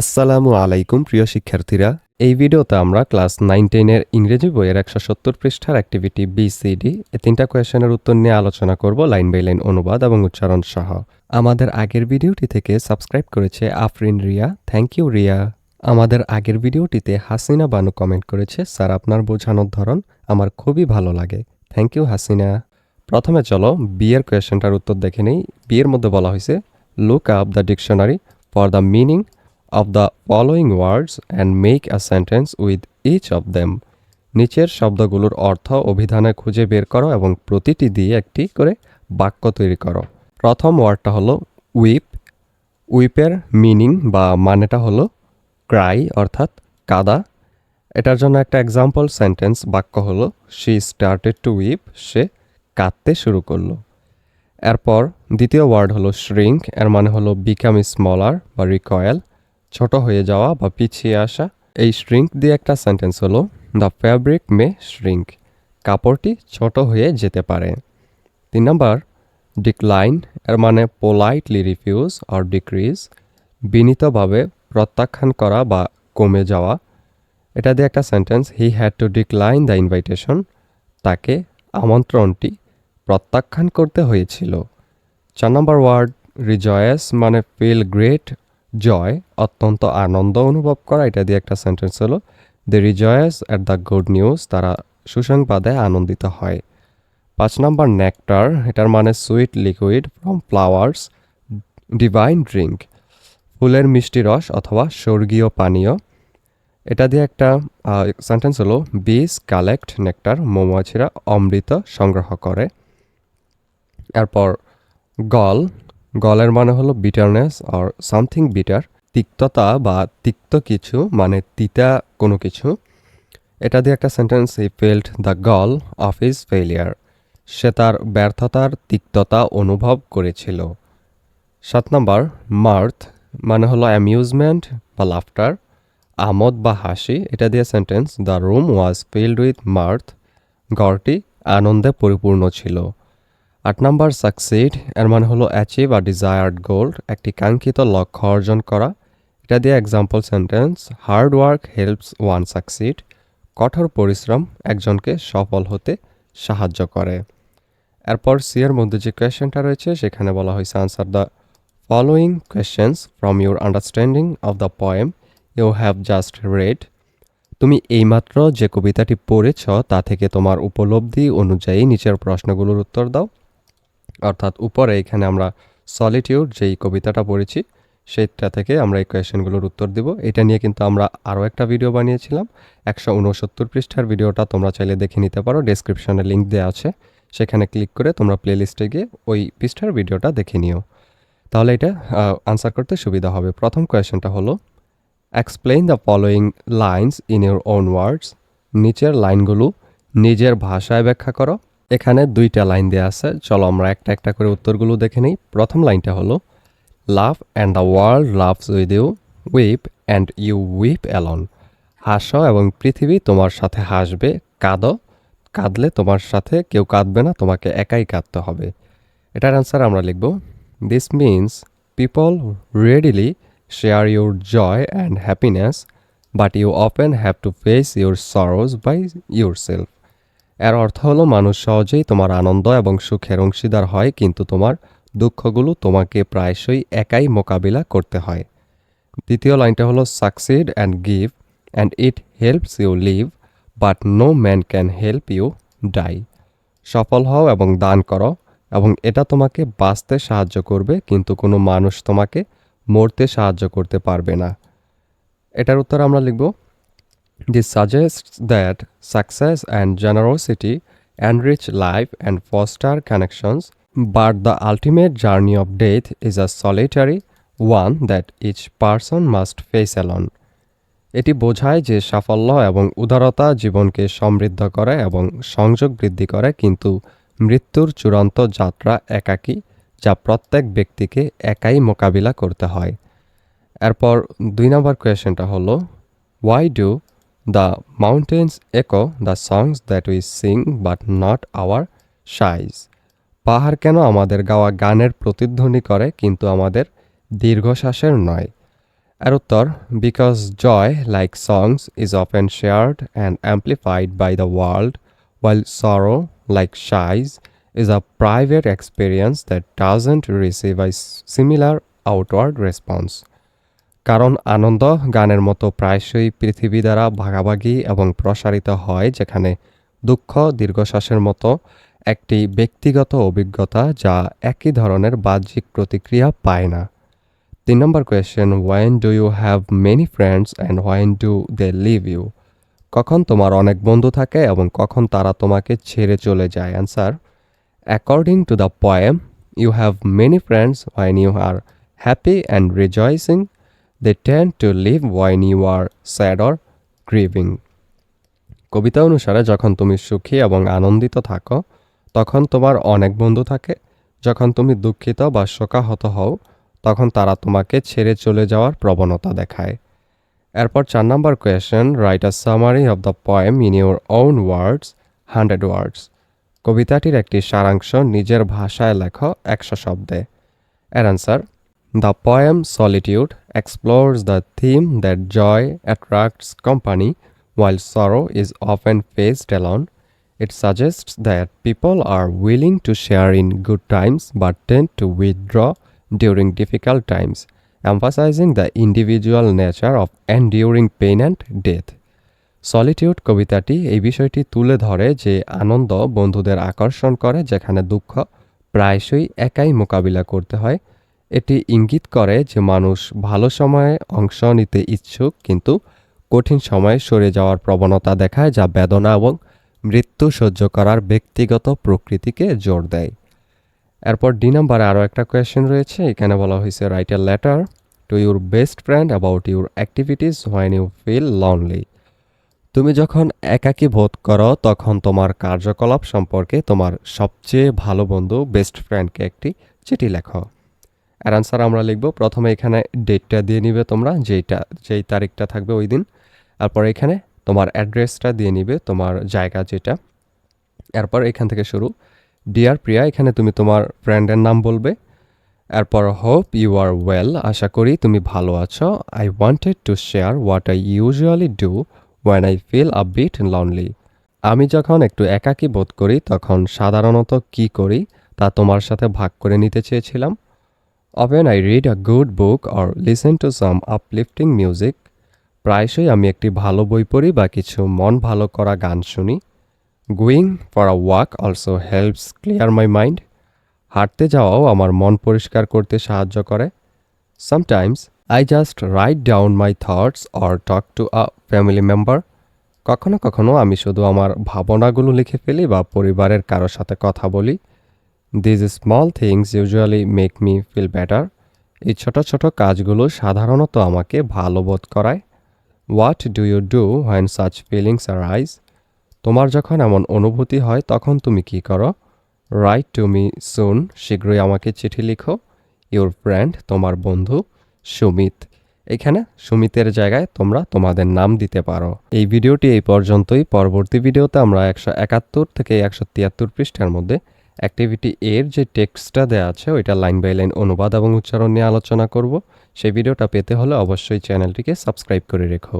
আসসালামু আলাইকুম, প্রিয় শিক্ষার্থীরা। এই ভিডিওতে আমরা ক্লাস নাইন টেনের ইংরেজি বইয়ের একশো সত্তর পৃষ্ঠার অ্যাক্টিভিটি বিসিডি এ তিনটা কোয়েশনের উত্তর নিয়ে আলোচনা করব লাইন বাই লাইন অনুবাদ এবং উচ্চারণ সহ। আমাদের আগের ভিডিওটি থেকে সাবস্ক্রাইব করেছে Afrin Riya. Thank you Riya. আমাদের আগের ভিডিওটিতে হাসিনা বানু কমেন্ট করেছে, স্যার, আপনার বোঝানোর ধরন আমার খুবই ভালো লাগে। Thank you Hasina. প্রথমে চলো বিয়ের কোয়েশনটার উত্তর দেখে নেই। বিয়ের মধ্যে বলা হয়েছে look up the dictionary for the meaning of the following words and make a sentence with each of them. নিচের শব্দগুলোর অর্থ অভিধানে খুঁজে বের করো এবং প্রতিটি দিয়ে একটি করে বাক্য তৈরি করো। প্রথম ওয়ার্ডটা হলো উইপ উইপের মিনিং বা মানেটা হলো ক্রাই অর্থাৎ কাদা। এটার জন্য একটা এক্সাম্পল সেন্টেন্স বাক্য হলো শি স্টার্টেড টু উইপ সে কাঁদতে শুরু করল। এরপর দ্বিতীয় ওয়ার্ড হলো শ্রিঙ্ক এর মানে হলো বিকাম স্মলার বা রিকয়েল ছোট হয়ে যাওয়া বা পিছিয়ে আসা এই শ্রিঙ্ক দিয়ে একটা সেন্টেন্স হলো দ্য ফ্যাব্রিক মে শ্রিঙ্ক কাপড়টি ছোট হয়ে যেতে পারে। তিন নম্বর ডিক্লাইন এর মানে পোলাইটলি রিফিউজ অর ডিক্রিজ বিনীতভাবে প্রত্যাখ্যান করা বা কমে যাওয়া। এটা দিয়ে একটা sentence he had to decline the invitation তাকে আমন্ত্রণটি প্রত্যাখ্যান করতে হয়েছিল। চার নম্বর ওয়ার্ড রিজয়েস মানে ফিল গ্রেট জয় অত্যন্ত আনন্দ অনুভব করা, এটা দিয়ে একটা সেন্টেন্স হলো they rejoice at the good news তারা সুসংবাদে আনন্দিত হয়। পাঁচ নম্বর নেকটার এটার মানে sweet liquid from flowers divine drink ফুলের মিষ্টি রস অথবা স্বর্গীয় পানীয়। এটা দিয়ে একটা সেন্টেন্স হলো বিস কালেক্ট নেকটার মৌমাছিরা অমৃত সংগ্রহ করে। এরপর গল গলের মানে হলো বিটারনেস অর সামথিং বিটার তিক্ততা বা তিক্ত কিছু মানে তিতা কোনো কিছু। এটা দিয়ে একটা sentence he felt the gall of his failure সে তার ব্যর্থতার তিক্ততা অনুভব করেছিল। সাত নম্বর মার্থ মানে হলো অ্যামিউজমেন্ট বা লাফটার আমোদ বা হাসি। এটা দিয়ে sentence the room was filled with mirth ঘরটি আনন্দে পরিপূর্ণ ছিল। আট নাম্বার সাকসিড এর মানে হলো অ্যাচিভ আর ডিজায়ার্ড গোল্ড একটি কাঙ্ক্ষিত লক্ষ্য অর্জন করা। এটা দিয়ে example sentence hard work helps one succeed কঠোর পরিশ্রম একজনকে সফল হতে সাহায্য করে। এরপর সি এর মধ্যে যে কোয়েশ্চেনটা রয়েছে, সেখানে বলা হয়েছে answer the following questions from your understanding of the poem you have just read তুমি এইমাত্র যে কবিতাটি পড়েছ, তা থেকে তোমার উপলব্ধি অনুযায়ী নিচের প্রশ্নগুলোর উত্তর দাও। অর্থাৎ উপরে এখানে আমরা সলিটিউড যেই কবিতাটা পড়েছি, সেটা থেকে আমরা এই কোয়েশনগুলোর উত্তর দিব। এটা নিয়ে কিন্তু আমরা আরও একটা ভিডিও বানিয়েছিলাম। একশো উনসত্তর পৃষ্ঠার ভিডিওটা তোমরা চাইলে দেখে নিতে পারো ডেসক্রিপশনে লিঙ্ক দেওয়া আছে। সেখানে ক্লিক করে তোমরা প্লেলিস্টে গিয়ে ওই পৃষ্ঠার ভিডিওটা দেখে নিও। তাহলে এটা আনসার করতে সুবিধা হবে। প্রথম কোয়েশনটা হলো explain the following lines in your own words নিচের লাইনগুলো নিজের ভাষায় ব্যাখ্যা করো। এখানে দুইটা লাইন দেওয়া আছে। চলো আমরা একটা একটা করে উত্তরগুলো দেখে নিই। প্রথম লাইনটা হলো laugh and the world laughs with you weep and you weep alone হাসো এবং পৃথিবী তোমার সাথে হাসবে, কাঁদো। কাঁদলে তোমার সাথে কেউ কাঁদবে না, তোমাকে একাই কাঁদতে হবে। এটার অ্যান্সার আমরা লিখব this means people readily share your joy and happiness but you often have to face your sorrows by yourself এর অর্থ হলো, মানুষ সহজেই তোমার আনন্দ এবং সুখের অংশীদার হয়, কিন্তু তোমার দুঃখগুলো তোমাকে প্রায়শই একাই মোকাবিলা করতে হয়। দ্বিতীয় লাইনটা হলো succeed and give and it helps you live but no man can help you die সফল হও এবং দান করো, এবং এটা তোমাকে বাঁচতে সাহায্য করবে, কিন্তু কোনো মানুষ তোমাকে মরতে সাহায্য করতে পারবে না। এটার উত্তর আমরা লিখব This suggests that success and generosity enrich life and foster connections, but the ultimate journey of death is a solitary one that each person must face alone. এটি বোঝায় যে সাফল্য এবং উদারতা জীবনকে সমৃদ্ধ করে এবং সংযোগ বৃদ্ধি করে কিন্তু মৃত্যুর চূড়ান্ত যাত্রা একাকী যা প্রত্যেক ব্যক্তিকে একাই মোকাবিলা করতে হয় এরপর দুই নম্বর কোয়েশ্চেনটা হলো why do the mountains echo the songs that we sing but not our sighs পাহাড় কেন আমাদের গাওয়া গানের প্রতিধ্বনি করে কিন্তু আমাদের দীর্ঘশ্বাসের নয় এর উত্তর because joy like songs is often shared and amplified by the world sorrow, like shies, is a private experience that doesn't receive a s- similar outward response. কারণ আনন্দ গানের মতো প্রায়শই পৃথিবী দ্বারা ভাগাভাগি এবং প্রসারিত হয়, যেখানে দুঃখ, দীর্ঘশ্বাসের মতো একটি ব্যক্তিগত অভিজ্ঞতা যা একই ধরনের বাহ্যিক প্রতিক্রিয়া পায় না। তিন নম্বর question when do you have many friends and when do they leave you কখন তোমার অনেক বন্ধু থাকে এবং কখন তারা তোমাকে ছেড়ে চলে যায়? Answer according to the poem you have many friends when you are happy and rejoicing they tend to leave when you are sad or grieving কবিতা অনুসারে, যখন তুমি সুখী এবং আনন্দিত থাকো, তখন তোমার অনেক বন্ধু থাকে। যখন তুমি দুঃখিত বা শোকাহত হও, তখন তারা তোমাকে ছেড়ে চলে যাওয়ার প্রবণতা দেখায়। এরপর চার নম্বর question, write a summary of the poem in your own words, hundred words. কবিতাটির একটি সারাংশ নিজের ভাষায় লেখো একশো শব্দে। এর answer the poem Solitude explores the theme that joy attracts company while sorrow is often faced alone. It suggests that people are willing to share in good times but tend to withdraw during difficult times, emphasizing the individual nature of enduring pain and death. Solitude কবিতাটি এই বিষয়টি তুলে ধরে যে আনন্দ বন্ধুদের আকর্ষণ করে যেখানে দুঃখ প্রায়শই একাই মোকাবিলা করতে হয় এটি ইঙ্গিত করে যে মানুষ ভালো সময়ে অংশ নিতে ইচ্ছুক, কিন্তু কঠিন সময়ে সরে যাওয়ার প্রবণতা দেখায় যা বেদনা এবং মৃত্যু সহ্য করার ব্যক্তিগত প্রকৃতিকে জোর দেয়। এরপর ডি নাম্বারে আরও একটা কোয়েশ্চেন রয়েছে, এখানে বলা হয়েছে write a letter to your best friend about your activities when you feel lonely তুমি যখন একাকী বোধ করো, তখন তোমার কার্যকলাপ সম্পর্কে তোমার সবচেয়ে ভালো বন্ধু বেস্ট ফ্রেন্ডকে একটি চিঠি লেখো। এর আনসার আমরা লিখব, প্রথমে এখানে ডেটটা দিয়ে নিবে তোমরা, যেইটা, যেই তারিখটা থাকবে ওই দিন। তারপর এখানে তোমার অ্যাড্রেসটা দিয়ে নিবে, তোমার জায়গা যেটা। এরপর এখান থেকে শুরু। ডিয়ার প্রিয়া, এখানে তুমি তোমার ফ্রেন্ডের নাম বলবে। এরপর হোপ ইউ আর ওয়েল আশা করি তুমি ভালো আছো। I wanted to share what I usually do when I feel a bit lonely আমি যখন একটু একাকী বোধ করি, তখন সাধারণত কি করি তা তোমার সাথে ভাগ করে নিতে চেয়েছিলাম। Often I read a good book or listen to some uplifting music প্রায়শই আমি একটি ভালো বই পড়ি বা কিছু মন ভালো করা গান শুনি। Going for a walk also helps clear my mind হাঁটতে যাওয়াও আমার মন পরিষ্কার করতে সাহায্য করে। Sometimes I just write down my thoughts or talk to a family member কখনো কখনো আমি শুধু আমার ভাবনাগুলো লিখে ফেলি বা পরিবারের কারোর সাথে কথা বলি। These small things usually make me feel better এই ছোট ছোট কাজগুলো সাধারণত আমাকে ভালো বোধ করায়। What do you do when such feelings arise তোমার যখন এমন অনুভূতি হয়, তখন তুমি কি করো? রাইট টু মি সুন শীঘ্রই আমাকে চিঠি লিখো। ইউর ফ্রেন্ড তোমার বন্ধু, সুমিত। এখানে সুমিতের জায়গায় তোমরা তোমাদের নাম দিতে পারো। এই ভিডিওটি এই পর্যন্তই। পরবর্তী ভিডিওতে আমরা একশো একাত্তর থেকে একশো তিয়াত্তর পৃষ্ঠার মধ্যে অ্যাক্টিভিটি এর যে টেক্সটটা দেওয়া আছে, ওইটা লাইন বাই লাইন অনুবাদ এবং উচ্চারণ নিয়ে আলোচনা করব। সেই ভিডিওটা পেতে হলে অবশ্যই চ্যানেলটিকে সাবস্ক্রাইব করে রেখো।